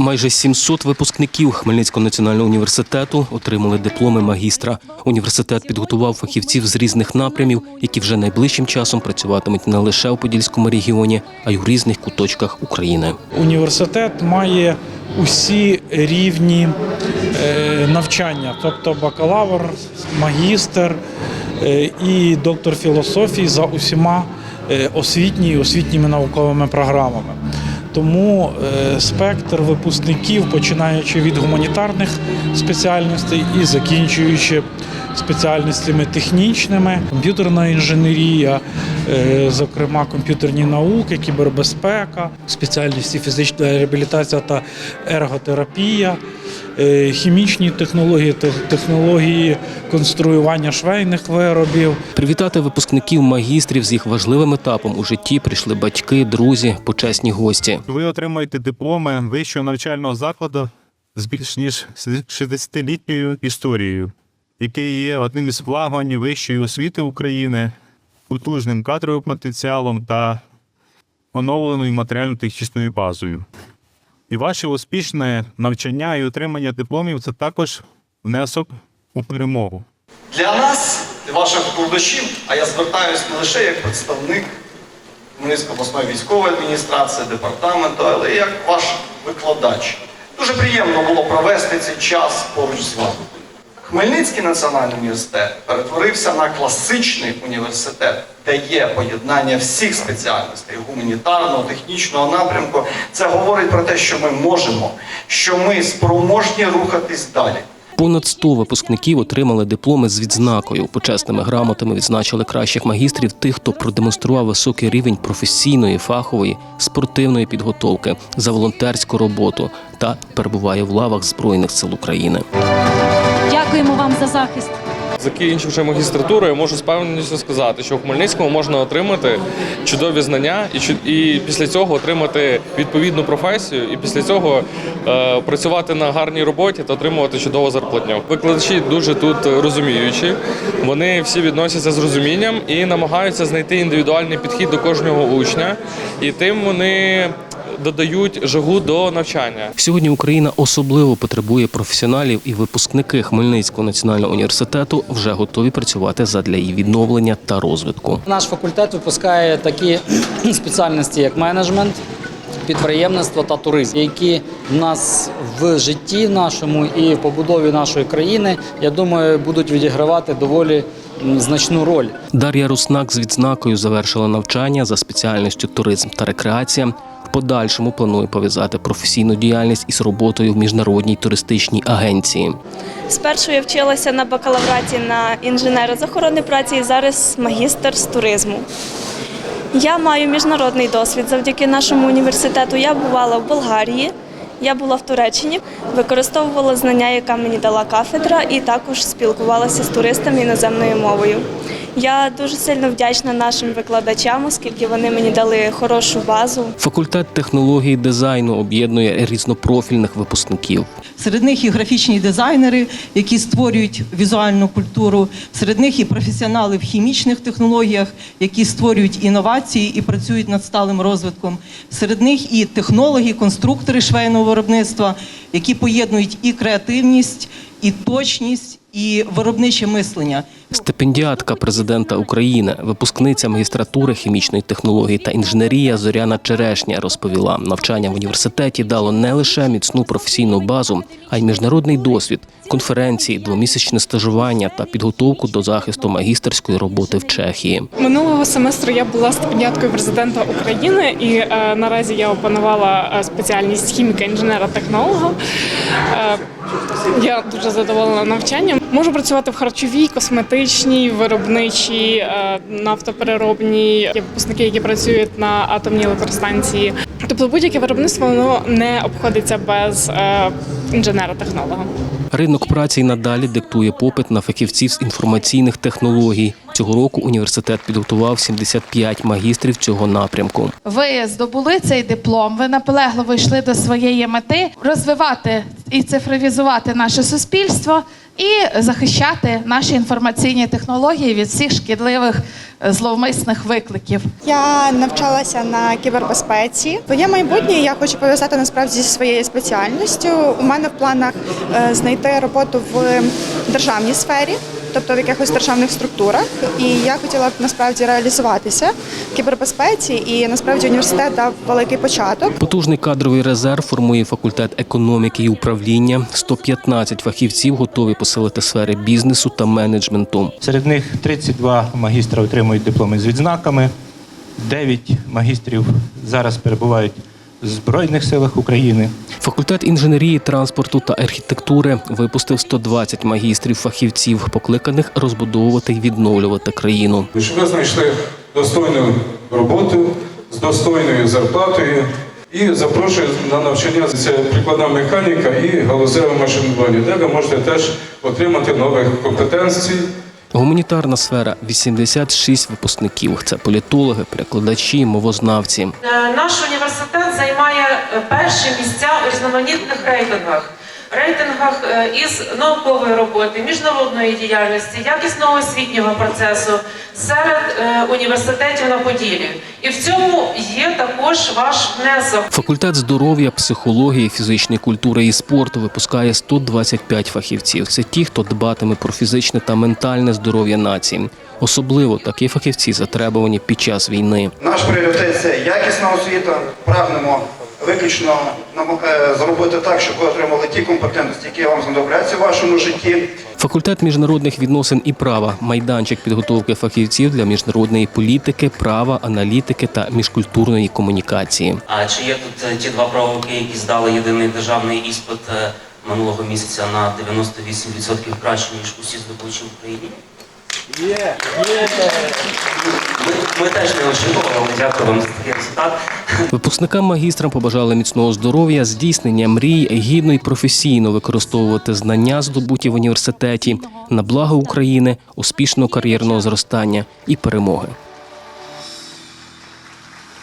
Майже 700 випускників Хмельницького національного університету отримали дипломи магістра. Університет підготував фахівців з різних напрямів, які вже найближчим часом працюватимуть не лише у Подільському регіоні, а й у різних куточках України. Університет має усі рівні е, навчання, тобто бакалавр, магістр е, і доктор філософії за усіма е, освітні і освітніми науковими програмами. Тому е, спектр випускників, починаючи від гуманітарних спеціальностей і закінчуючи спеціальностями технічними, комп'ютерна інженерія, зокрема комп'ютерні науки, кібербезпека, спеціальності фізична реабілітація та ерготерапія, е, хімічні технології, технології конструювання швейних виробів. Привітати випускників магістрів з їх важливим етапом у житті прийшли батьки, друзі, почесні гості. Ви отримаєте дипломи вищого навчального закладу з більш ніж 60-літньою історією, який є одним із флагманів вищої освіти України, потужним кадровим потенціалом та оновленою матеріально-технічною базою. І ваше успішне навчання і отримання дипломів це також внесок у перемогу. Для нас, ваших викладачів, а я звертаюся не лише як представник Хмельницької обласної військової адміністрації, департаменту, але і як ваш викладач. Дуже приємно було провести цей час поруч з вами. Хмельницький національний університет перетворився на класичний університет, де є поєднання всіх спеціальностей гуманітарного, технічного напрямку. Це говорить про те, що ми можемо, що ми спроможні рухатись далі. Понад 100 випускників отримали дипломи з відзнакою. Почесними грамотами відзначили кращих магістрів тих, хто продемонстрував високий рівень професійної, фахової, спортивної підготовки за волонтерську роботу та перебуває в лавах Збройних сил України. Дякуємо вам за захист. Закінчивши магістратуру, я можу з певністю сказати, що в Хмельницькому можна отримати чудові знання і, і після цього отримати відповідну професію, і після цього е, працювати на гарній роботі та отримувати чудову зарплатню. Викладачі дуже тут розуміючі. Вони всі відносяться з розумінням і намагаються знайти індивідуальний підхід до кожного учня, і тим вони додають жагу до навчання. Сьогодні Україна особливо потребує професіоналів, і випускники Хмельницького національного університету вже готові працювати задля її відновлення та розвитку. Наш факультет випускає такі спеціальності, як менеджмент, підприємництво та туризм, які в нас в житті нашому і в побудові нашої країни, я думаю, будуть відігравати доволі значну роль. Дар'я Руснак з відзнакою завершила навчання за спеціальністю туризм та рекреація. Подальшому планує пов'язати професійну діяльність із роботою в міжнародній туристичній агенції. Спершу я вчилася на бакалавраті на інженера з охорони праці і зараз магістр з туризму. Я маю міжнародний досвід завдяки нашому університету. Я бувала в Болгарії, я була в Туреччині, використовувала знання, яка мені дала кафедра, і також спілкувалася з туристами іноземною мовою. Я дуже сильно вдячна нашим викладачам, оскільки вони мені дали хорошу базу. Факультет технології дизайну об'єднує різнопрофільних випускників. Серед них і графічні дизайнери, які створюють візуальну культуру. Серед них і професіонали в хімічних технологіях, які створюють інновації і працюють над сталим розвитком. Серед них і технологи, конструктори швейного виробництва, які поєднують і креативність, і точність, і виробниче мислення. Стипендіатка президента України, випускниця магістратури хімічної технології та інженерія Зоряна Черешня розповіла, навчання в університеті дало не лише міцну професійну базу, а й міжнародний досвід, конференції, двомісячне стажування та підготовку до захисту магістерської роботи в Чехії. Минулого семестру я була стипендіаткою президента України, і е, наразі я опанувала е, спеціальність хіміка інженера технолога. Е, я дуже задоволена навчанням. Можу працювати в харчовій, косметичній, виробничій, е, нафтопереробній. Є випускники, які працюють на атомній електростанції. Тобто будь-яке виробництво воно не обходиться без е, інженера-технолога. Ринок праці й надалі диктує попит на фахівців з інформаційних технологій. Цього року університет підготував 75 магістрів цього напрямку. Ви здобули цей диплом, ви наполегливо йшли до своєї мети розвивати і цифровізувати наше суспільство і захищати наші інформаційні технології від всіх шкідливих е, зловмисних викликів. Я навчалася на кібербезпеці. Своє майбутнє я хочу пов'язати насправді зі своєю спеціальністю. У мене в планах е, знайти роботу в державній сфері, тобто в якихось державних структурах. І я хотіла б насправді реалізуватися в кібербезпеці. І насправді університет дав великий початок. Потужний кадровий резерв формує факультет економіки і управління. 115 фахівців готові посилити сфери бізнесу та менеджменту. Серед них 32 магістра отримують дипломи з відзнаками, 9 магістрів зараз перебувають Збройних силах України. Факультет інженерії, транспорту та архітектури випустив 120 магістрів фахівців, покликаних розбудовувати й відновлювати країну. Щоб ви знайшли достойну роботу з достойною зарплатою і запрошую на навчання це прикладна механіка і галузеве машинування, де ви можете теж отримати нових компетенцій. Гуманітарна сфера 86 випускників. Це політологи, перекладачі, мовознавці. Е, Наш університет займає е, перші місця у різноманітних рейтингах. Рейтингах е, із наукової роботи, міжнародної діяльності, якісного освітнього процесу серед е, університетів на Поділі. І в цьому є також ваш внесок. Факультет здоров'я, психології, фізичної культури і спорту випускає 125 фахівців. Це ті, хто дбатиме про фізичне та ментальне здоров'я нації. Особливо такі фахівці затребувані під час війни. Наш пріоритет це якісна освіта. Прагнемо виключно нам- зробити так, щоб ви отримали ті компетентності, які вам знадобляться в вашому житті. Факультет міжнародних відносин і права, майданчик підготовки фахівців для міжнародної політики, права, аналітики та міжкультурної комунікації. А чи є тут е, ті два правовики, які здали єдиний державний іспит е, минулого місяця на 98% краще, ніж усі здобувачі в Україні? Ми, теж не очікували, дякую вам за такий результат. Випускникам магістрам побажали міцного здоров'я, здійснення мрій, гідно і професійно використовувати знання, здобуті в університеті, на благо України, успішного кар'єрного зростання і перемоги.